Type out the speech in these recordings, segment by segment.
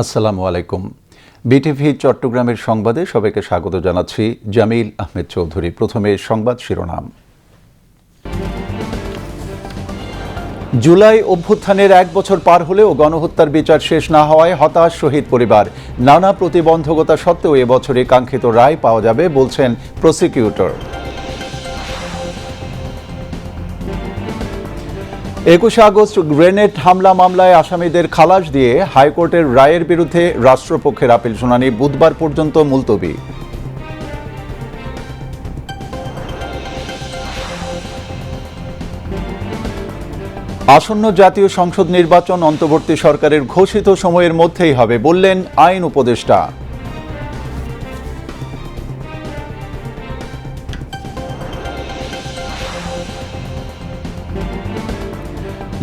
আসসালামু আলাইকুম। বিটিভি চট্টগ্রামের সংবাদে সবাইকে স্বাগত জানাচ্ছি, জামিল আহমেদ চৌধুরী। প্রথমে সংবাদ শিরোনাম। জুলাই অভ্যুত্থানের এক বছর পার হলেও গণহত্যার বিচার শেষ না হওয়ায় হতাশ শহীদ পরিবার। নানা প্রতিবন্ধকতা সত্ত্বেও এবছরে কাঙ্ক্ষিত রায় পাওয়া যাবে, বলছেন প্রসিকিউটর। একুশে আগস্ট গ্রেনেড হামলা মামলায় আসামিদের খালাস দিয়ে হাইকোর্টের রায়ের বিরুদ্ধে রাষ্ট্রপক্ষের আপিল শুনানি বুধবার পর্যন্ত মুলতবি। আসন্ন জাতীয় সংসদ নির্বাচন অন্তর্বর্তী সরকারের ঘোষিত সময়ের মধ্যেই হবে, বললেন আইন উপদেষ্টা।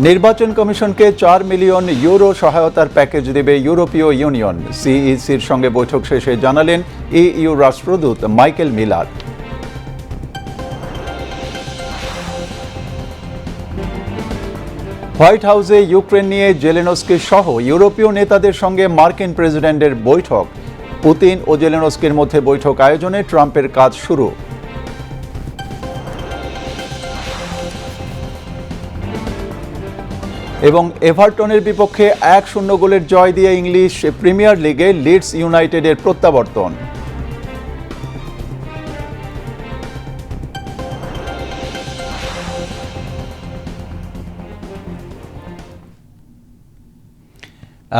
নির্বাচন কমিশনকে চার মিলিয়ন ইউরো সহায়তার প্যাকেজ দেবে ইউরোপীয় ইউনিয়ন। সিইসির সঙ্গে বৈঠক শেষে জানালেন ইইউ রাষ্ট্রদূত মাইকেল মিলার। হোয়াইট হাউসে ইউক্রেন নিয়ে জেলেনস্কি সহ ইউরোপীয় নেতাদের সঙ্গে মার্কিন প্রেসিডেন্টের বৈঠক। পুতিন ও জেলেনস্কির মধ্যে বৈঠক আয়োজনে ট্রাম্পের কাজ শুরু। এবং এভারটনের বিপক্ষে এক শূন্য গোলের জয় দিয়ে ইংলিশ প্রিমিয়ার লিগে লিডস ইউনাইটেডের প্রত্যাবর্তন।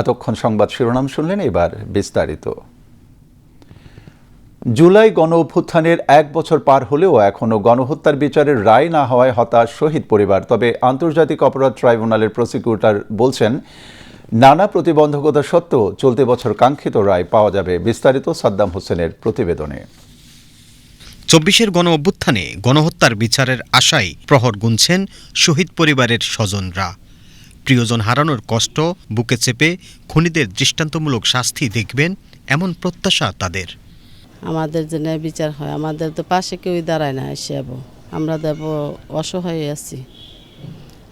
এতক্ষণ সংবাদ শিরোনাম শুনলেন, এবার বিস্তারিত। জুলাই গণ অভ্যুত্থানের এক বছর পার হলেও এখনও গণহত্যার বিচারের রায় না হওয়ায় হতাশ শহীদ পরিবার। তবে আন্তর্জাতিক অপরাধ ট্রাইব্যুনালের প্রসিকিউটর বলছেন, নানা প্রতিবন্ধকতা সত্ত্বেও চলতি বছর কাঙ্ক্ষিত রায় পাওয়া যাবে বিস্তারিত সাদ্দাম হোসেনের প্রতিবেদনে। চব্বিশের গণ অভ্যুত্থানে গণহত্যার বিচারের আশায় প্রহর গুনছেন শহীদ পরিবারের স্বজনরা। প্রিয়জন হারানোর কষ্ট, বুকে চেপে, খুনিদের দৃষ্টান্তমূলক শাস্তি দেখবেন এমন প্রত্যাশা তাদের। আমাদের যে ন্যায় বিচার হয় আমাদের তো পাশে কেউই দাঁড়ায় না এসে যাব আমরা দেব অসহায় আছি।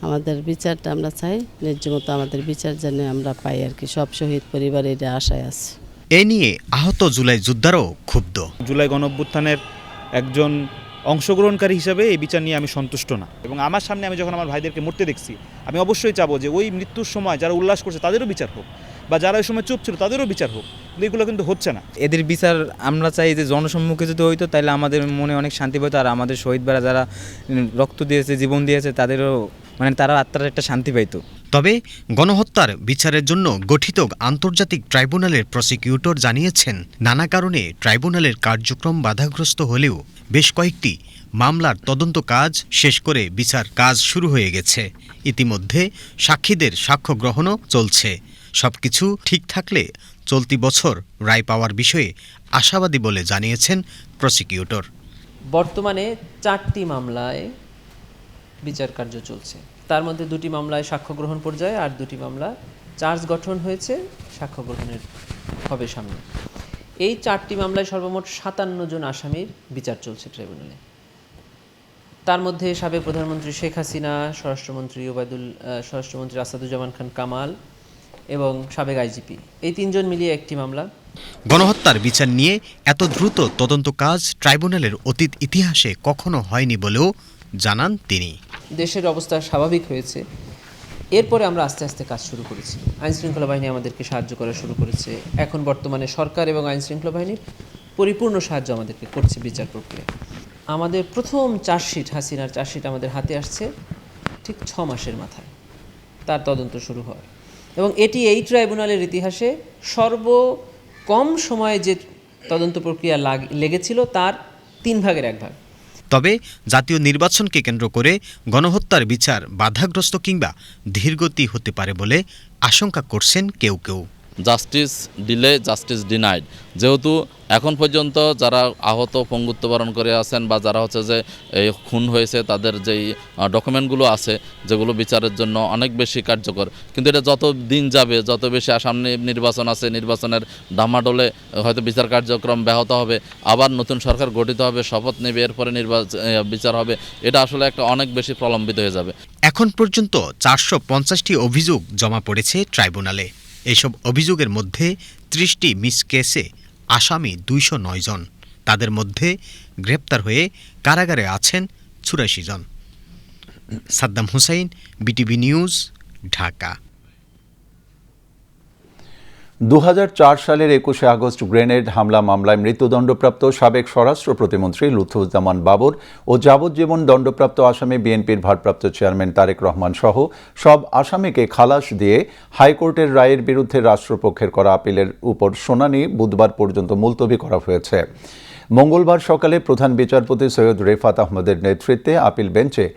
আমাদের বিচারটা আমরা চাই ন্যায্য মতো আমাদের বিচার যেন আমরা পাই আর কি। সব শহীদ পরিবারের আশায় আছে। এ নিয়ে আহত জুলাই যোদ্ধারও ক্ষুব্ধ। জুলাই গণঅভ্যুত্থানের একজন অংশগ্রহণকারী হিসাবে এই বিচার নিয়ে আমি সন্তুষ্ট না। এবং আমার সামনে আমি যখন আমার ভাইদেরকে মরতে দেখছি আমি অবশ্যই চাবো যে ওই মৃত্যুর সময় যারা উল্লাস করছে তাদেরও বিচার হোক। বা যারা ওই সময় চুপ ছিল তাদেরও বিচার হোক। এগুলো কিন্তু হচ্ছে না। এদের বিচার আমরা চাই যে জনসম্মুখে যদি হইতো তাহলে আমাদের মনে অনেক শান্তি পেতো আর আমাদের শহীদ বেড়া যারা রক্ত দিয়েছে জীবন দিয়েছে তাদেরও মানে তারা আত্মার একটা শান্তি পাইতো। তবে গণহত্যার বিচারের জন্য গঠিত আন্তর্জাতিক ট্রাইব্যুনালের প্রসিকিউটর জানিয়েছেন নানা কারণে ট্রাইব্যুনালের কার্যক্রম বাধাগ্রস্ত হলেও বেশ কয়েকটি মামলার তদন্ত কাজ শেষ করে বিচার কাজ শুরু হয়ে গেছে। ইতিমধ্যে সাক্ষীদের সাক্ষ্য গ্রহণও চলছে। সবকিছু ঠিক থাকলে চলতি বছর রায় পাওয়ার বিষয়ে আশাবাদী বলে জানিয়েছেন প্রসিকিউটর। বর্তমানে চারটি মামলায় বিচার কার্য চলছে। তার মধ্যে দুটি মামলায় সাক্ষ্য গ্রহণ পর্যায়ে আর দুটি মামলা চার্জ গঠন হয়েছে, সাক্ষ্য গ্রহণের হবে সামনে। এই চারটি মামলায় সর্বমোট সাতান্ন জন আসামির বিচার চলছে ট্রাইব্যুনালে। তার মধ্যে সাবেক প্রধানমন্ত্রী শেখ হাসিনা, স্বরাষ্ট্রমন্ত্রী ওবায়দুল স্বরাষ্ট্রমন্ত্রী আসাদুজ্জামান খান কামাল এবং সাবেক আইজিপি। এই তিনজন মিলিয়ে একটি মামলা। গণহত্যার বিচার নিয়ে এত দ্রুত তদন্ত কাজ ট্রাইব্যুনালের অতীত ইতিহাসে কখনো হয়নি বলেও জানান তিনি। দেশের অবস্থা স্বাভাবিক হয়েছে। এরপরে আমরা আস্তে আস্তে কাজ শুরু করেছি। আইন শৃঙ্খলা বাহিনী আমাদেরকে সাহায্য করা শুরু করেছে। এখন বর্তমানে সরকার এবং আইন শৃঙ্খলা বাহিনীর পরিপূর্ণ সাহায্য আমাদেরকে করছে বিচার প্রক্রিয়া। আমাদের প্রথম চার্জশিট হাসিনার চার্জশিট আমাদের হাতে আসছে ঠিক ছ মাসের মাথায়। তার তদন্ত শুরু হয় এবং এটি এই ট্রাইব্যুনালের ইতিহাসে সর্ব কম সময়ে যে তদন্ত প্রক্রিয়া লাগ- লেগেছিল, তার তিন ভাগের এক ভাগ। তবে জাতীয় নির্বাচনকে কেন্দ্র করে গণহত্যার বিচার বাধাগ্রস্ত কিংবা ধীরগতি হতে পারে বলে আশঙ্কা করছেন কেউ কেউ। Justice delay, justice denied. যেহেতু এখন পর্যন্ত যারা আহত পঙ্গুত্ব বরণ করে আছেন বা যারা হচ্ছে যে এই খুন হয়েছে, তাদের যেই ডকুমেন্টগুলো আছে, যেগুলো বিচারের জন্য অনেক বেশি কার্যকর। কিন্তু এটা যত দিন যাবে, যত বেশি সামনে নির্বাচন আছে, নির্বাচনের ডামাডোলে হয়তো বিচার কার্যক্রম ব্যাহত হবে, আবার নতুন সরকার গঠিত হবে, শপথ নেবে, এরপরে নির্বাচন বিচার হবে, এটা আসলে একটা অনেক বেশি প্রলম্বিত হয়ে যাবে। এখন পর্যন্ত চারশো পঞ্চাশটি অভিযোগ জমা পড়েছে ট্রাইব্যুনালে। এসব অভিযোগের মধ্যে ত্রিশটি মিস কেসে আসামি দুইশো নয় জন। তাদের মধ্যে গ্রেপ্তার হয়ে কারাগারে আছেন চুরাশি জন। Saddam Hussain, BTV news, Dhaka. দু হাজার চার সালের একুশে আগস্ট গ্রেনেড হামলা মামলায় মৃত্যুদণ্ডপ্রাপ্ত সাবেক স্বরাষ্ট্র প্রতিমন্ত্রী লুৎফুজ্জামান বাবর ও যাবজ্জীবন দণ্ডপ্রাপ্ত আসামি বিএনপির ভারপ্রাপ্ত চেয়ারম্যান তারেক রহমান সহ সব আসামিকে খালাস দিয়ে হাইকোর্টের রায়ের বিরুদ্ধে রাষ্ট্রপক্ষের করা আপিলের উপর শুনানি বুধবার পর্যন্ত মুলতবি করা হয়েছে। মঙ্গলবার সকালে প্রধান বিচারপতি সৈয়দ রেফাত আহমদের নেতৃত্বে আপিল বেঞ্চে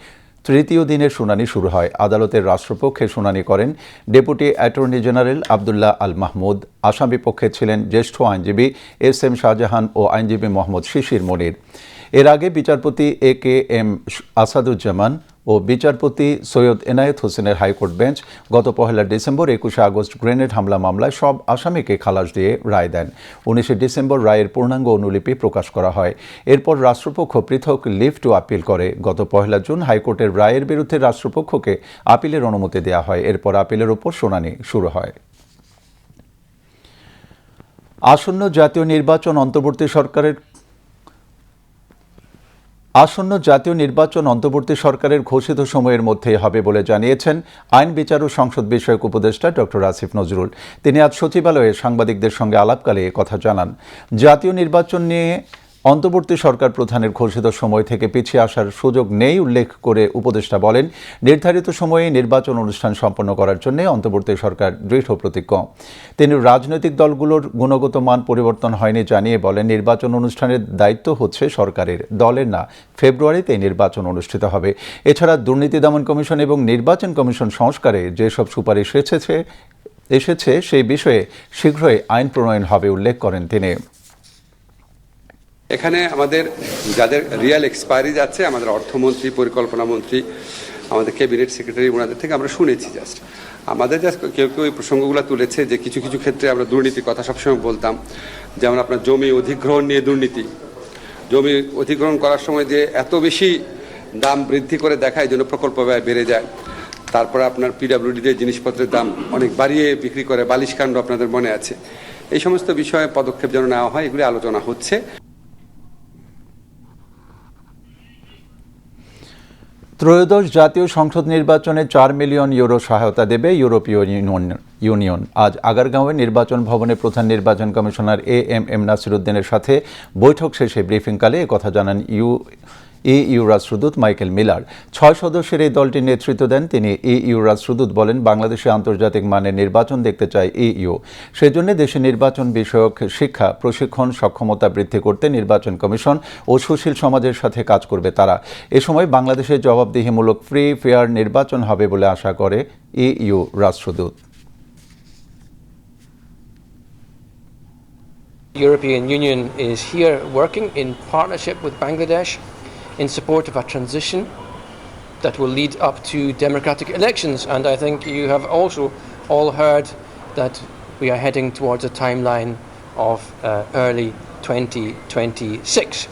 তৃতীয় দিনের শুনানি শুরু হয়। আদালতের রাষ্ট্রপক্ষে শুনানি করেন deputy attorney general Abdullah Al Mahmud. আসামি পক্ষে ছিলেন জ্যেষ্ঠ আইনজীবী এস এম শাহজাহান ও আইনজীবী মোহাম্মদ শিশির মনির। এর আগে বিচারপতি এ কে এম আসাদুজ্জামান ও বিচারপতি সৈয়দ এনায়েত হোসেনের হাইকোর্ট বেঞ্চ গত পহেলা ডিসেম্বর একুশে আগস্ট গ্রেনেড হামলা মামলায় সব আসামিকে খালাস দিয়ে রায় দেন। উনিশে ডিসেম্বর রায়ের পূর্ণাঙ্গ অনুলিপি প্রকাশ করা হয়। এরপর রাষ্ট্রপক্ষ পৃথক লিভ টু আপিল করে। গত পহেলা জুন হাইকোর্টের রায়ের বিরুদ্ধে রাষ্ট্রপক্ষকে আপিলের অনুমতি দেওয়া হয়। এরপর আপিলের ওপর শুনানি শুরু হয়। আসন্ন জাতীয় নির্বাচন অন্তর্বর্তী সরকারের আসন্ন জাতীয় নির্বাচন অন্তর্বর্তী সরকারের ঘোষিত সময়ের মধ্যেই হবে বলে জানিয়েছেন আইন বিচার ও সংসদ বিষয়ক উপদেষ্টা ডক্টর আসিফ নজরুল। তিনি আজ সচিবালয়ে সাংবাদিকদের সঙ্গে আলাপকালে কথা জানান। জাতীয় নির্বাচন নিয়ে অন্তর্বর্তী সরকার প্রধানের ঘোষিত সময় থেকে পিছিয়ে আসার সুযোগ নেই, উল্লেখ করে উপদেষ্টা বলেন। নির্ধারিত সময়ে নির্বাচন অনুষ্ঠান সম্পন্ন করার জন্য অন্তর্বর্তী সরকার দৃঢ় প্রতিজ্ঞ। তিনি রাজনৈতিক দলগুলোর গুণগত মান পরিবর্তন হয়নি জানিয়ে বলেন, নির্বাচন অনুষ্ঠানের দায়িত্ব হচ্ছে সরকারের দলের না ফেব্রুয়ারিতে নির্বাচন অনুষ্ঠিত হবে। এছাড়া দুর্নীতি দমন কমিশন এবং নির্বাচন কমিশন সংস্কারে যেসব সুপারিশ এসেছে এসেছে, সেই বিষয়ে শীঘ্রই আইন প্রণয়ন হবে, উল্লেখ করেন তিনি। এখানে আমাদের যাদের রিয়েল এক্সপায়ারি যাচ্ছে, আমাদের অর্থমন্ত্রী, পরিকল্পনা মন্ত্রী, আমাদের ক্যাবিনেট সেক্রেটারি ওনাদের থেকে আমরা শুনেছি জাস্ট আমাদের জাস্ট কেউ কেউ এই প্রসঙ্গগুলো তুলেছে যে কিছু কিছু ক্ষেত্রে আমরা দুর্নীতির কথা সবসময় বলতাম। যেমন আপনার জমি অধিগ্রহণ নিয়ে দুর্নীতি। জমি অধিগ্রহণ করার সময় যে এত বেশি দাম বৃদ্ধি করে দেখায় জন্য প্রকল্প ব্যয় বেড়ে যায়। তারপরে আপনার পিডাব্লিউডিতে জিনিসপত্রের দাম অনেক বাড়িয়ে বিক্রি করে বালিশকাণ্ড আপনাদের মনে আছে। এই সমস্ত বিষয়ে পদক্ষেপ যেন নেওয়া হয়, এগুলি আলোচনা হচ্ছে। ত্রয়োদশ জাতীয় সংসদ নির্বাচনে চার মিলিয়ন ইউরো সহায়তা দেবে ইউরোপীয় ইউনিয়ন আজ আগারগাঁওয়ে নির্বাচন ভবনে প্রধান নির্বাচন কমিশনার এ এম এম নাসিরুদ্দিনের সাথে বৈঠক শেষে ব্রিফিংকালে কথা জানান ইউ ই ইউ রাষ্ট্রদূত মাইকেল মিলার। ছয় সদস্যের এই দলটির নেতৃত্ব দেন তিনি। ই ইউ রাষ্ট্রদূত বলেন, বাংলাদেশে আন্তর্জাতিক মানের নির্বাচন দেখতে চায় ই ইউ সেজন্য দেশে নির্বাচন বিষয়ক শিক্ষা, প্রশিক্ষণ, সক্ষমতা বৃদ্ধি করতে নির্বাচন কমিশন ও সুশীল সমাজের সাথে কাজ করবে তারা। এ সময় বাংলাদেশের জবাবদিহিমূলক ফ্রি, ফেয়ার নির্বাচন হবে বলে আশা করে ই ইউ রাষ্ট্রদূত European Union is here working in partnership with Bangladesh in support of a transition that will lead up to democratic elections. And I think you have also all heard that we are heading towards a timeline of uh, early 2026.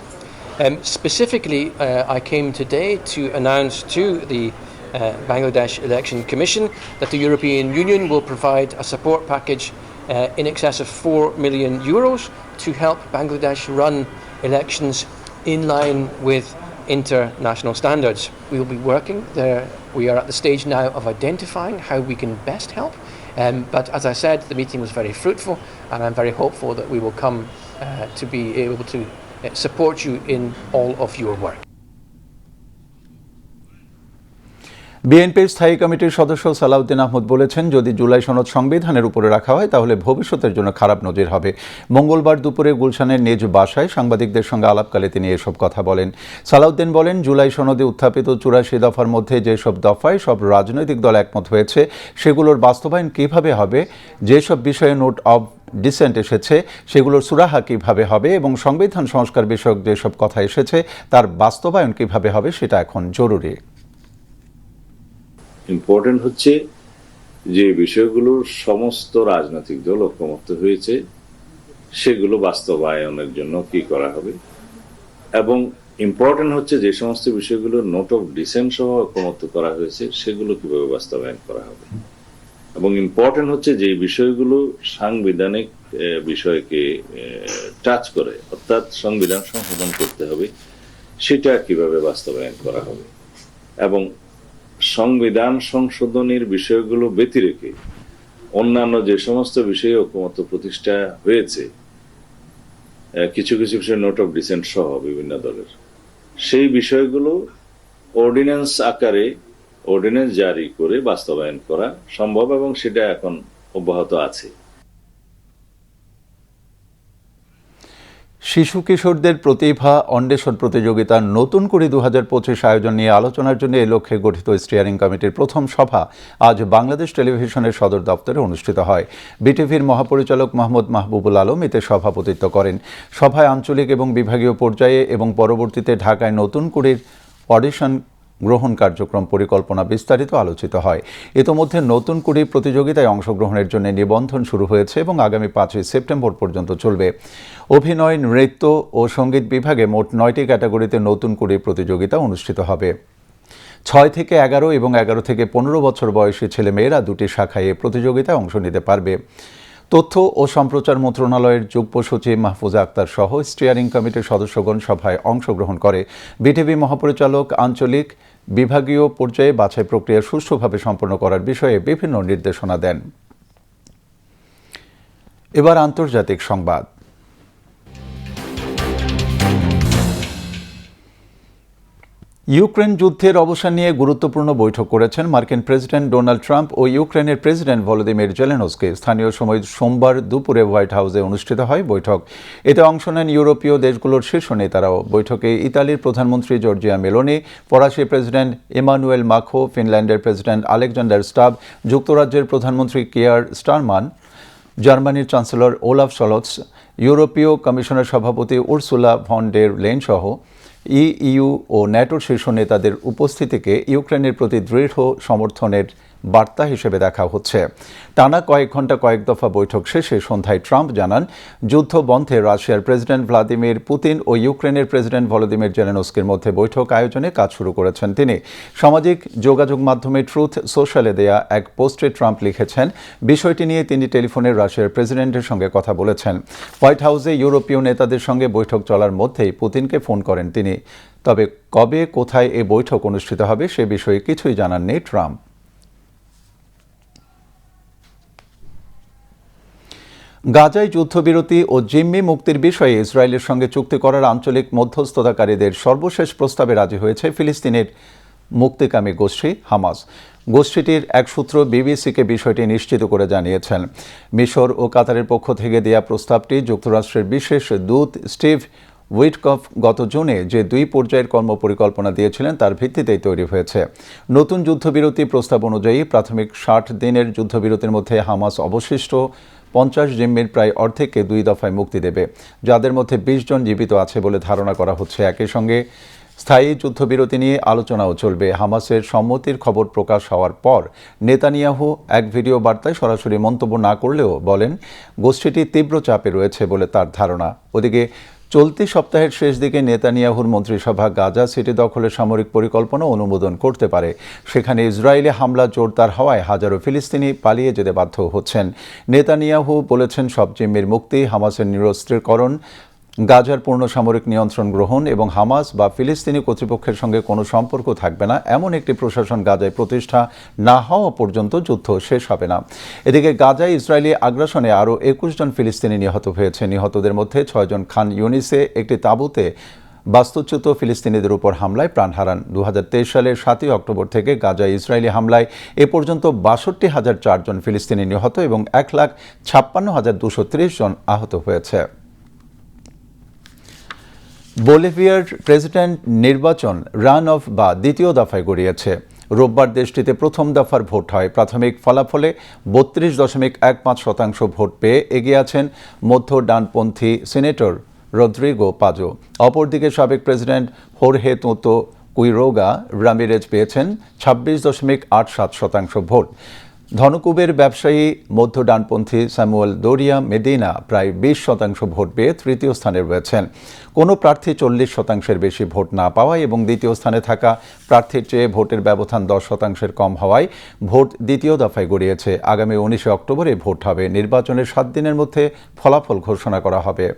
Um, specifically, uh, I came today to announce to the uh, Bangladesh Election Commission that the European Union will provide a support package uh, in excess of 4 million euros to help Bangladesh run elections in line with international standards. We will be working there. We are at the stage now of identifying how we can best help. Um, but as I said, the meeting was very fruitful, and I'm very hopeful that we will come uh, to be able to uh, support you in all of your work. বিএনপির স্থায়ী কমিটির সদস্য সালাউদ্দিন আহমদ বলেছেন, যদি জুলাই সনদ সংবিধানের উপরে রাখা হয়, তাহলে ভবিষ্যতের জন্য খারাপ নজির হবে। মঙ্গলবার দুপুরে গুলশানের নিজ বাসায় সাংবাদিকদের সঙ্গে আলাপকালে তিনি এসব কথা বলেন। সালাউদ্দিন বলেন, জুলাই সনদে উত্থাপিত চুরাশি দফার মধ্যে যেসব দফায় সব রাজনৈতিক দল একমত হয়েছে, সেগুলোর বাস্তবায়ন কীভাবে হবে, যেসব বিষয়ে নোট অব ডিসেন্ট এসেছে, সেগুলোর সুরাহা কীভাবে হবে এবং সংবিধান সংস্কার বিষয়ক যেসব কথা এসেছে, তার বাস্তবায়ন কীভাবে হবে, সেটা এখন জরুরি। ইম্পর্টেন্ট হচ্ছে যে বিষয়গুলোর সমস্ত রাজনৈতিক দল ঐক্যমত্য হয়েছে, সেগুলো বাস্তবায়নের জন্য কি করা হবে? এবং ইম্পর্টেন্ট হচ্ছে যে সমস্ত বিষয়গুলো নোট অফ ডিসেন্ট সহ ঐক্যমত্য করা হয়েছে, সেগুলো কীভাবে বাস্তবায়ন করা হবে? এবং ইম্পর্টেন্ট হচ্ছে যে বিষয়গুলো সাংবিধানিক বিষয়কে টাচ করে, অর্থাৎ সংবিধান সংশোধন করতে হবে, সেটা কীভাবে বাস্তবায়ন করা হবে? এবং সংবিধান সংশোধনের বিষয়গুলো ব্যতি রেখে অন্যান্য যে সমস্ত বিষয়ে ঐক্যমত প্রতিষ্ঠা হয়েছে কিছু কিছু বিষয় নোট অফ ডিসেন্ট সহ বিভিন্ন দলের। সেই বিষয়গুলো অর্ডিন্যান্স আকারে অর্ডিন্যান্স জারি করে বাস্তবায়ন করা সম্ভব এবং সেটা এখন অব্যাহত আছে। শিশু কিশোরদের প্রতিভা অন্বেষণ প্রতিযোগিতার নতুন করে দু হাজার পঁচিশ আয়োজন নিয়ে আলোচনার জন্য এ লক্ষ্যে গঠিত স্টিয়ারিং কমিটির প্রথম সভা আজ বাংলাদেশ টেলিভিশনের সদর দপ্তরে অনুষ্ঠিত হয়। বিটিভির মহাপরিচালক মোহাম্মদ মাহবুবুল আলম এতে সভাপতিত্ব করেন। সভায় আঞ্চলিক এবং বিভাগীয় পর্যায়ে এবং পরবর্তীতে ঢাকায় নতুন করে অডিশন গ্রহণ কার্যক্রম পরিকল্পনা বিস্তারিত আলোচিত হয়। ইতোমধ্যে নতুন কুড়ি প্রতিযোগিতায় অংশগ্রহণের জন্য নিবন্ধন শুরু হয়েছে এবং আগামী পাঁচই সেপ্টেম্বর পর্যন্ত চলবে। অভিনয়, নৃত্য ও সংগীত বিভাগে মোট নয়টি ক্যাটাগরিতে নতুন কুড়ি প্রতিযোগিতা অনুষ্ঠিত হবে। ছয় থেকে এগারো এবং এগারো থেকে পনেরো বছর বয়সী ছেলেমেয়েরা দুটি শাখায় প্রতিযোগিতায় অংশ নিতে পারবে। তথ্য ও সম্প্রচার মন্ত্রণালয়ের যুগ্ম সচিব মাহফুজা আক্তার সহ স্টিয়ারিং কমিটির সদস্যগণ সভায় অংশগ্রহণ করে। বিটিভি মহাপরিচালক আঞ্চলিক বিভাগীয় পর্যায়ে বাছাই প্রক্রিয়া সুষ্ঠুভাবে সম্পন্ন করার বিষয়ে বিভিন্ন নির্দেশনা দেন। এবার আন্তর্জাতিক সংবাদ। ইউক্রেন যুদ্ধের অবসান নিয়ে গুরুত্বপূর্ণ বৈঠক করেছেন মার্কিন প্রেসিডেন্ট ডোনাল্ড ট্রাম্প ও ইউক্রেনের প্রেসিডেন্ট ভলোদিমির জেলেনস্কি। স্থানীয় সময় সোমবার দুপুরে হোয়াইট হাউসে অনুষ্ঠিত হয় বৈঠক। এতে অংশ নেন ইউরোপীয় দেশগুলোর শীর্ষ নেতারাও। বৈঠকে ইতালির প্রধানমন্ত্রী জর্জিয়া মেলোনি, ফরাসি প্রেসিডেন্ট ইমানুয়েল মাখো, ফিনল্যান্ডের প্রেসিডেন্ট আলেকজান্ডার স্টাব, যুক্তরাজ্যের প্রধানমন্ত্রী কেয়ার স্টারমান, জার্মানির চ্যান্সেলর ওলাফ সলৎস ইউরোপীয় কমিশনের সভাপতি উর্সুলা ভন ডের লেন সহ ইইউ ও ন্যাটোর শীর্ষ নেতাদের উপস্থিতিকে ইউক্রেনের প্রতি দৃঢ় সমর্থনের বার্তা হিসেবে দেখা হচ্ছে। টানা কয়েক ঘণ্টা কয়েক দফা বৈঠক শেষে সন্ধ্যায় ট্রাম্প জানান, যুদ্ধ বন্ধে রাশিয়ার প্রেসিডেন্ট ভ্লাদিমির পুতিন ও ইউক্রেনের প্রেসিডেন্ট ভলোদিমির জেলেনস্কির মধ্যে বৈঠক আয়োজনে কাজ শুরু করেছেন তিনি। সামাজিক যোগাযোগ মাধ্যমে ট্রুথ সোশ্যালে দেয়া এক পোস্টে ট্রাম্প লিখেছেন, বিষয়টি নিয়ে তিনি টেলিফোনে রাশিয়ার প্রেসিডেন্টের সঙ্গে কথা বলেছেন। হোয়াইট হাউসে ইউরোপীয় নেতাদের সঙ্গে বৈঠক চলার মধ্যেই পুতিনকে ফোন করেন তিনি। তবে কবে, কোথায় এ বৈঠক অনুষ্ঠিত হবে সে বিষয়ে কিছুই জানাননি ট্রাম্প। গাজায় যুদ্ধবিরতি ও জিম্মি মুক্তির বিষয়ে ইসরায়েলের সঙ্গে চুক্তি করার আঞ্চলিক মধ্যস্থতাকারীদের সর্বশেষ প্রস্তাবে রাজি হয়েছে ফিলিস্তিনের মুক্তিকামী গোষ্ঠী হামাস। গোষ্ঠীটির এক সূত্র বিবিসিকে বিষয়টি নিশ্চিত করে জানিয়েছেন। মিশর ও কাতারের পক্ষ থেকে দেয়া প্রস্তাবটি যুক্তরাষ্ট্রের বিশেষ দূত স্টিভ উইটকফ গত জুনে যে দুই পর্যায়ের কর্মপরিকল্পনা দিয়েছিলেন, তার ভিত্তিতেই তৈরি হয়েছে। নতুন যুদ্ধবিরতি প্রস্তাব অনুযায়ী প্রাথমিক ষাট দিনের যুদ্ধবিরতির মধ্যে হামাস অবশিষ্ট পঞ্চাশ জিম্মির প্রায় অর্ধেককে দুই দফায় মুক্তি দেবে, যাদের মধ্যে বিশ জন জীবিত আছে বলে ধারণা করা হচ্ছে। একই সঙ্গে স্থায়ী যুদ্ধবিরতি নিয়ে আলোচনাও চলবে। হামাসের সম্মতির খবর প্রকাশ হওয়ার পর নেতানিয়াহু এক ভিডিও বার্তায় সরাসরি মন্তব্য না করলেও বলেন, গোষ্ঠীটি তীব্র চাপে রয়েছে বলে তার ধারণা। ওদিকে চলতি সপ্তাহের শেষ দিকে নেতানিয়াহুর মন্ত্রিসভা গাজা সিটি দখলের সামরিক পরিকল্পনা অনুমোদন করতে পারে। সেখানে ইসরায়েলে হামলা জোরদার হওয়ায় হাজারো ফিলিস্তিনি পালিয়ে যেতে বাধ্য হচ্ছেন। নেতানিয়াহু বলেছেন, সব জিম্মির মুক্তি হামাসের নিরস্ত্রীকরণ গাজার পূর্ণ সামরিক নিয়ন্ত্রণ গ্রহণ এবং হামাস বা ফিলিস্তিনি কর্তৃপক্ষের সঙ্গে কোনো সম্পর্ক থাকবে না, এমন একটি প্রশাসন গাজায় প্রতিষ্ঠা না হওয়া পর্যন্ত যুদ্ধ শেষ হবে না। এদিকে গাজায় ইসরায়েলি আগ্রাসনে আরও একুশ জন ফিলিস্তিনি নিহত হয়েছে। নিহতদের মধ্যে ছয়জন খান ইউনিসে, একটি তাঁবুতে বাস্তুচ্যুত ফিলিস্তিনিদের উপর হামলায় প্রাণ হারান। দু হাজার তেইশ সালের সাতই অক্টোবর থেকে গাজায় ইসরায়েলি হামলায় এ পর্যন্ত বাষট্টি হাজার চারজন ফিলিস্তিনি নিহত এবং এক লাখ ছাপ্পান্ন হাজার দুশো জন আহত হয়েছে। বলিভিয়ার প্রেসিডেন্ট নির্বাচন রান অফ বা দ্বিতীয় দফায় গড়িয়েছে। রোববার দেশটিতে প্রথম দফার ভোট হয়। প্রাথমিক ফলাফলে বত্রিশ দশমিক এক পাঁচ শতাংশ ভোট পেয়ে এগিয়ে আছেন মধ্য ডানপন্থী সিনেটর রদ্রিগো পাজো। অপরদিকে সাবেক প্রেসিডেন্ট হোরহে তোতো কুইরোগা রামিরেজ পেয়েছেন ছাব্বিশ দশমিক আট সাত শতাংশ ভোট। ধনকুবের ব্যবসায়ী মধ্য ডানপন্থী স্যামুয়েল দোরিয়া মেদিনা প্রায় বিশ শতাংশ ভোট পেয়ে তৃতীয় স্থানে রয়েছেন। কোনো প্রার্থী চল্লিশ শতাংশের বেশি ভোট না পাওয়ায় এবং দ্বিতীয় স্থানে থাকা প্রার্থীর চেয়ে ভোটের ব্যবধান দশ শতাংশের কম হওয়ায় ভোট দ্বিতীয় দফায় গড়িয়েছে। আগামী উনিশে অক্টোবরে ভোট হবে। নির্বাচনের সাত দিনের মধ্যে ফলাফল ঘোষণা করা হবে।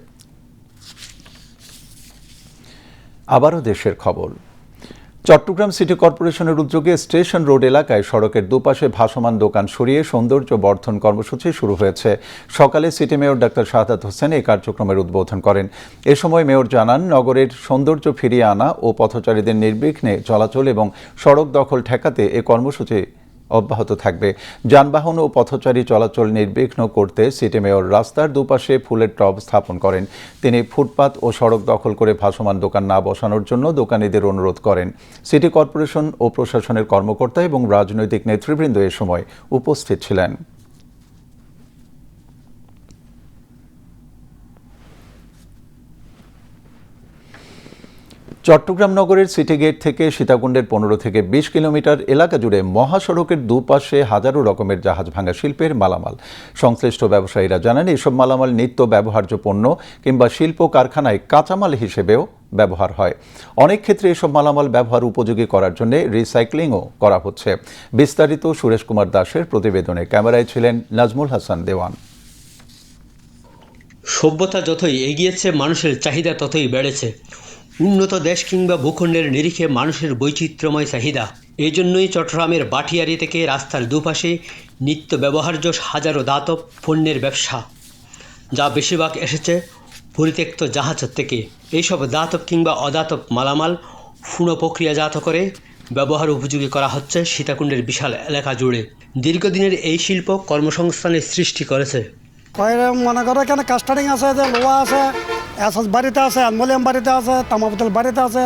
আবারও দেশের খবর। চট্টগ্রাম সিটি কর্পোরেশনের উদ্যোগে স্টেশন রোড এলাকায় সড়কের দুপাশে ভাসমান দোকান সরিয়ে সৌন্দর্য বর্ধন কর্মসূচি শুরু হয়েছে। সকালে city mayor doctor Shahadat Hossain এই কার্যক্রমের উদ্বোধন করেন। এ সময় মেয়র জানান, নগরের সৌন্দর্য ফিরিয়ে আনা ও পথচারীদের নির্বিঘ্নে চলাচল এবং সড়ক দখল ঠেকাতে এ কর্মসূচি অব্যাহত থাকবে। যানবাহন ও পথচারী চলাচল নির্বিঘ্ন করতে সিটি মেয়র রাস্তার দুপাশে ফুলের টব স্থাপন করেন। তিনি ফুটপাত ও সড়ক দখল করে ভাসমান দোকান না বসানোর জন্য দোকানীদের অনুরোধ করেন। সিটি কর্পোরেশন ও প্রশাসনের কর্মকর্তা এবং রাজনৈতিক নেতৃবৃন্দ এ সময় উপস্থিত ছিলেন। চট্টগ্রাম নগরের সিটি গেট থেকে সীতাকুণ্ডের পনেরো থেকে বিশ কিলোমিটার এলাকা জুড়ে মহাসড়কের দুপাশে হাজারো রকমের জাহাজ ভাঙা শিল্পের মালামাল। সংশ্লিষ্ট ব্যবসায়ীরা জানান, এসব মালামাল নিত্য ব্যবহার্য পণ্য কিংবা শিল্প কারখানায় কাঁচামাল হিসেবেও ব্যবহার হয়। অনেক ক্ষেত্রে এসব মালামাল ব্যবহার উপযোগী করার জন্য রিসাইক্লিংও করা হচ্ছে। বিস্তারিত সুরেশ কুমার দাসের প্রতিবেদনে ক্যামেরায় ছিলেন নাজমুল হাসান দেওয়ান। সভ্যতা যতই এগিয়েছে, মানুষের চাহিদা ততই বেড়েছে। উন্নত দেশ কিংবা ভূখণ্ডের নিরিখে মানুষের বৈচিত্র্যময় চাহিদা। এই জন্যই চট্টগ্রামের বাটিয়ারি থেকে রাস্তার দুপাশে নিত্য ব্যবহার্য হাজারো দাতব পণ্যের ব্যবসা। যা বেশিরভাগ এসেছে পরিত্যক্ত জাহাজ থেকে। এইসব দাতব কিংবা অদাতব মালামাল পুনঃপ্রক্রিয়াজাত করে ব্যবহার উপযোগী করা হচ্ছে সীতাকুণ্ডের বিশাল এলাকা জুড়ে। দীর্ঘদিনের এই শিল্প কর্মসংস্থানের সৃষ্টি করেছে। মনে করো এখানে কাস্টারিং আছে লোহা আছে এসএস বাড়িতে আছে অ্যালমোনিয়াম বাড়িতে আছে, তামাবোতল বাড়িতে আছে,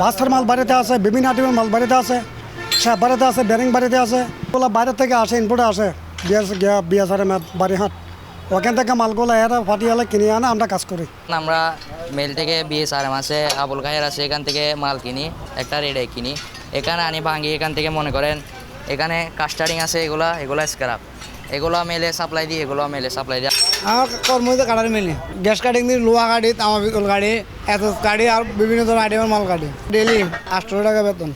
পাঁচটার মাল বাড়িতে আছে বিভিন্ন আইটেমের মাল বাড়িতে আছে স্যাপ বাড়িতে আছে ব্যারিং বাড়িতে আছে। ওগুলো বাইরে থেকে আসে ইনপুটে আসে, বিএস বিএসআর বাড়ি হাট। ওখান থেকে মালগুলো এরা ফাটিয়ালে কিনে আনে, আমরা কাজ করি। আমরা মেল থেকে বিএসআরএম আছে, আবুল খায়ের আছে, এখান থেকে মাল কিনি, একটা রেডে কিনি। এখানে আনি ভাঙি এখান থেকে মনে করেন, এখানে কাস্টারিং আছে, এগুলা এগুলা স্ক্রাপ এগুলো মেলে সাপ্লাই দিই, এগুলো মেলে সাপ্লাই দিই আমার কর্ম হচ্ছে কাটার মিলে গ্যাস কাটিং দিয়ে লোহা গাড়ি তামা বিকল গাড়ি এত গাড়ি আর বিভিন্ন ধরনের আইটেমের মাল গাড়ি ডেলি আটশো টাকা বেতন।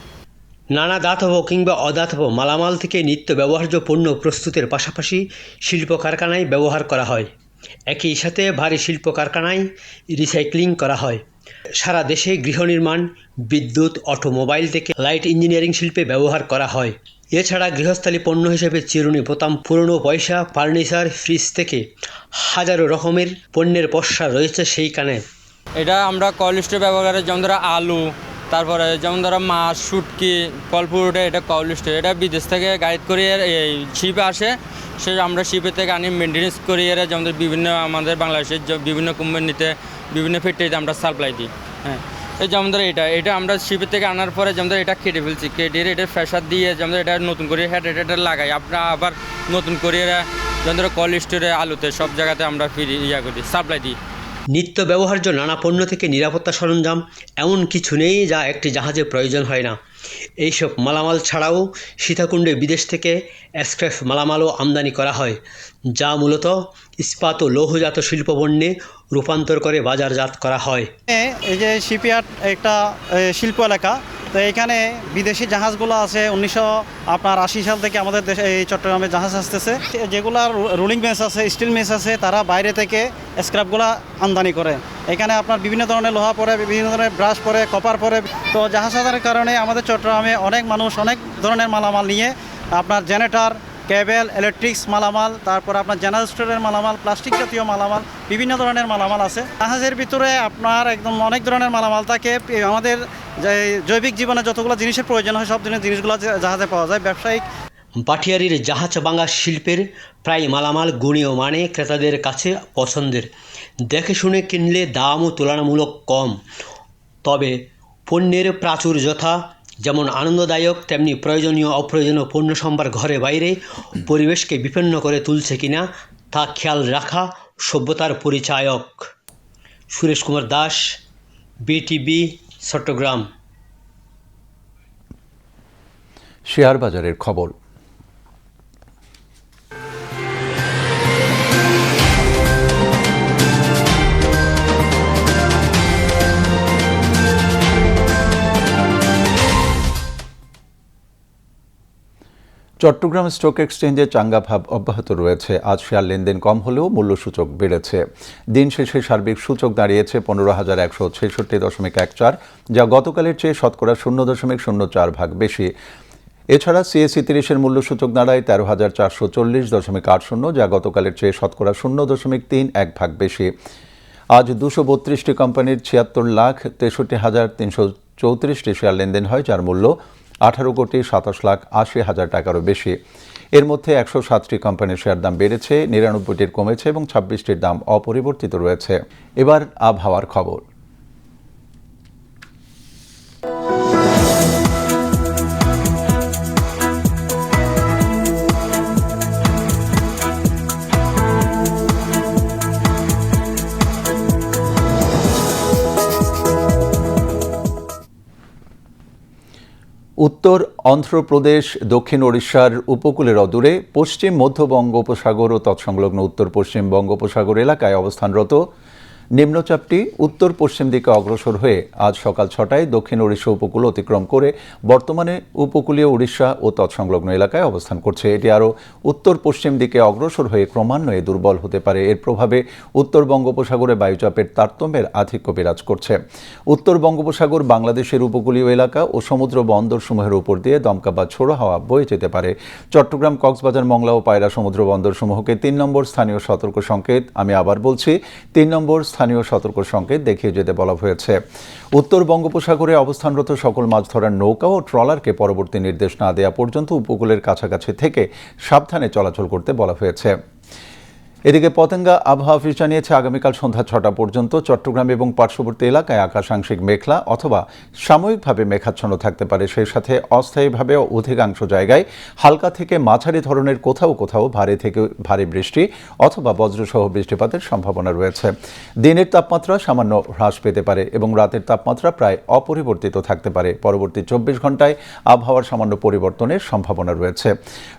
নানা দাতব কিংবা অদাতব মালামাল থেকে নিত্য ব্যবহার্য পণ্য প্রস্তুতের পাশাপাশি শিল্প কারখানায় ব্যবহার করা হয়। একই সাথে ভারী শিল্প কারখানায় রিসাইক্লিং করা হয়। সারা দেশে গৃহ নির্মাণ, বিদ্যুৎ, অটোমোবাইল থেকে লাইট ইঞ্জিনিয়ারিং শিল্পে ব্যবহার করা হয়। এছাড়া গৃহস্থালী পণ্য হিসেবে চিরুনি, বোতাম, পুরনো পয়সা, ফার্নিচার, ফ্রিজ থেকে হাজারো রকমের পণ্যের পসরা রয়েছে সেইখানে এটা আমরা কল স্টোর ব্যবহার করি যেমন ধরো আলু, তারপরে যেমন ধরো মাছ, শুটকি ফলফুটে এটা কল স্টোর এটা বিদেশ থেকে গাইড করে এই শিপে আসে, সে আমরা শিপের থেকে আনি মেনটেন্স করি এরা যেমন বিভিন্ন আমাদের বাংলাদেশের বিভিন্ন কোম্পানিতে বিভিন্ন ফ্যাক্টরিতে আমরা সাপ্লাই দিই হ্যাঁ। এই যেমন ধরো এটা এটা আমরা শিপের থেকে আনার পরে যেমন ধরো এটা কেটে ফেলছি, কেটে এটা ফ্রেশার দিয়ে যেমন এটা নতুন করে হেড এটা এটা লাগাই। আমরা আবার নতুন করে যেমন ধরো কল স্টোরে আলুতে সব জায়গাতে আমরা ফিরি, ইয়া করি সাপ্লাই দিই। নিত্য ব্যবহার্য নানা পণ্য থেকে নিরাপত্তা সরঞ্জাম, এমন কিছু নেই যা একটি জাহাজের প্রয়োজন হয় না। এইসব মালামাল ছাড়াও সীতাকুণ্ডে বিদেশ থেকে স্ক্র্যাপ মালামালও আমদানি করা হয়। যা মূলত ইস্পাত ও লৌহজাত শিল্পপণ্যে রূপান্তর করে বাজারজাত করা হয়। এই যে শিপইয়ার্ড একটা শিল্প এলাকা, তো এখানে বিদেশি জাহাজগুলো আছে, উনিশশো আপনার আশি সাল থেকে আমাদের দেশে, এই চট্টগ্রামে জাহাজ আসতেছে। যেগুলো রোলিং মেস আছে, স্টিল মেস আছে, তারা বাইরে থেকে স্ক্র্যাপগুলো আমদানি করে। এখানে আপনার বিভিন্ন ধরনের লোহা পরে, বিভিন্ন ধরনের ব্রাশ পরে, কপার পরে, তো জাহাজ আসার কারণে আমাদের চট্টগ্রামে অনেক মানুষ অনেক ধরনের মালামাল নিয়ে আপনার জেনারেটর কেবেল ইলেকট্রিক্স মালামাল, তারপর আপনার জেনারেল স্টোরের মালামাল প্লাস্টিক জাতীয় মালামাল, বিভিন্ন ধরনের মালামাল আছে। জাহাজের ভিতরে আপনার একদম অনেক ধরনের মালামাল থাকে। আমাদের জৈবিক জীবনে যতগুলো জিনিসের প্রয়োজন হয়, সব ধরনের জিনিসগুলো জাহাজে পাওয়া যায়। ব্যবসায়িক পাটিয়ারির জাহাজ ভাঙা শিল্পের প্রায় মালামাল গুণীয় মানে ক্রেতাদের কাছে পছন্দের। দেখে শুনে কিনলে দামও তুলনামূলক কম। তবে পণ্যের প্রাচুর্যতা যেমন আনন্দদায়ক, তেমনি প্রয়োজনীয়, অপ্রয়োজনীয় পণ্য সম্ভার ঘরে বাইরে, পরিবেশকে বিপন্ন করে তুলছে কিনা, তা খেয়াল রাখা সভ্যতার পরিচায়ক। সুরেশ কুমার দাস বিটিবি চট্টগ্রাম। শেয়ার বাজারের খবর। চট্টগ্রাম স্টক এক্সচেঞ্জে চাঙ্গা ভাব অব্যাহত রয়েছে। আজ শেয়ার লেনদেন কম হলেও মূল্যসূচক বেড়েছে। দিন শেষে সার্বিক সূচক দাঁড়িয়েছে পনেরো হাজার একশো ছেষট্টি দশমিক এক চার, যা গতকালের চেয়ে শতকরা শূন্য দশমিক শূন্য চার ভাগ বেশি। এছাড়া সিএসসি তিরিশের মূল্যসূচক দাঁড়ায় তেরো হাজার চারশো চল্লিশ দশমিক আট শূন্য, যা গতকালের চেয়ে শতকরা শূন্য দশমিক তিন এক ভাগ বেশি। আজ দুশো বত্রিশটি কোম্পানির ছিয়াত্তর লাখ তেষট্টি হাজার তিনশো চৌত্রিশটি শেয়ার লেনদেন হয়, যার মূল্য আঠারো কোটি সাতাশ লাখ আশি হাজার টাকারও বেশি। এর মধ্যে একশো সাতটি কোম্পানির শেয়ার দাম বেড়েছে, নিরানব্বইটির কমেছে এবং ছাব্বিশটির দাম অপরিবর্তিত রয়েছে। এবার আবহাওয়ার খবর। উত্তর অন্ধ্রপ্রদেশ, দক্ষিণ ওড়িশার উপকূলের অদূরে, পশ্চিম মধ্য বঙ্গোপসাগর ও তৎসংলগ্ন উত্তর পশ্চিম বঙ্গোপসাগর এলাকায় অবস্থানরত নিম্নচাপটি উত্তর পশ্চিম দিকে অগ্রসর হয়ে আজ সকাল ছটায় দক্ষিণ ওড়িশা উপকূল অতিক্রম করে বর্তমানে উপকূলীয় উড়িষ্যা ও তৎসংলগ্ন এলাকায় অবস্থান করছে। এটি আরও উত্তর পশ্চিম দিকে অগ্রসর হয়ে ক্রমান্বয়ে দুর্বল হতে পারে। এর প্রভাবে উত্তর বঙ্গোপসাগরে বায়ুচাপের তারতম্যের আধিক্য বিরাজ করছে। উত্তর বঙ্গোপসাগর বাংলাদেশের উপকূলীয় এলাকা ও সমুদ্র বন্দরসমূহের উপর দিয়ে দমকা বা ছোড়ো হাওয়া বয়ে যেতে পারে। চট্টগ্রাম, কক্সবাজার, মংলা ও পায়রা সমুদ্র বন্দরসমূহকে তিন নম্বর স্থানীয় সতর্ক সংকেত। আমি আবার বলছি, তিন নম্বর স্থানীয় সতর্ক সংকেত দেখিয়ে যেতে বলা হয়েছে। উত্তর বঙ্গোপসাগরে অবস্থানরত সকল মাছ ধরার নৌকা ও ট্রলারকে পরবর্তী নির্দেশ না দেওয়া পর্যন্ত উপকূলের কাছাকাছি থেকে সাবধানে চলাচল করতে বলা হয়েছে। এদিকে পতেঙ্গা আবহাওয়া অফিস জানিয়েছে, আগামীকাল সন্ধ্যা ছটা পর্যন্ত চট্টগ্রাম এবং পার্শ্ববর্তী এলাকায় আকাশ আংশিক মেঘলা অথবা সাময়িকভাবে মেঘাচ্ছন্ন থাকতে পারে। সেই সাথে অস্থায়ীভাবে অধিকাংশ জায়গায় হালকা থেকে মাঝারি ধরনের কোথাও কোথাও ভারী থেকে ভারী বৃষ্টি অথবা বজ্রসহ বৃষ্টিপাতের সম্ভাবনা রয়েছে। দিনের তাপমাত্রা সামান্য হ্রাস পেতে পারে এবং রাতের তাপমাত্রা প্রায় অপরিবর্তিত থাকতে পারে। পরবর্তী চব্বিশ ঘন্টায় আবহাওয়ার সামান্য পরিবর্তনের সম্ভাবনা রয়েছে।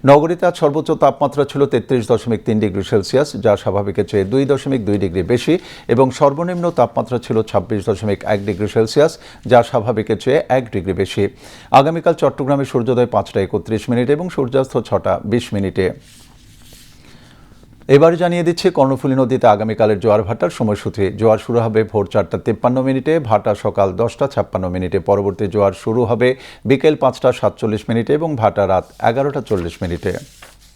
নগরীতে আজ সর্বোচ্চ তাপমাত্রা ছিল তেত্রিশ দশমিক তিন ডিগ্রি সেলসিয়াস যা স্বাভাবিকের চেয়ে দুই দশমিক দুই ডিগ্রি বেশি এবং সর্বনিম্ন তাপমাত্রা ছিল ছাব্বিশ দশমিক এক ডিগ্রি সেলসিয়াস, যা স্বাভাবিকের চেয়ে এক ডিগ্রি বেশি। আগামীকাল চট্টগ্রামে সূর্যোদয় পাঁচটা একত্রিশ মিনিট এবং সূর্যাস্ত ছটা বিশ মিনিটে। এবার জানিয়ে দিচ্ছে, কর্ণফুলী নদীতে আগামীকালের জোয়ার ভাটার সময়সূচি। জোয়ার শুরু হবে ভোর চারটা তিপ্পান্ন মিনিটে, ভাটা সকাল দশটা ছাপ্পান্ন মিনিটে। পরবর্তী জোয়ার শুরু হবে বিকেল পাঁচটা সাতচল্লিশ মিনিটে এবং ভাটা রাত এগারোটা চল্লিশ মিনিটে।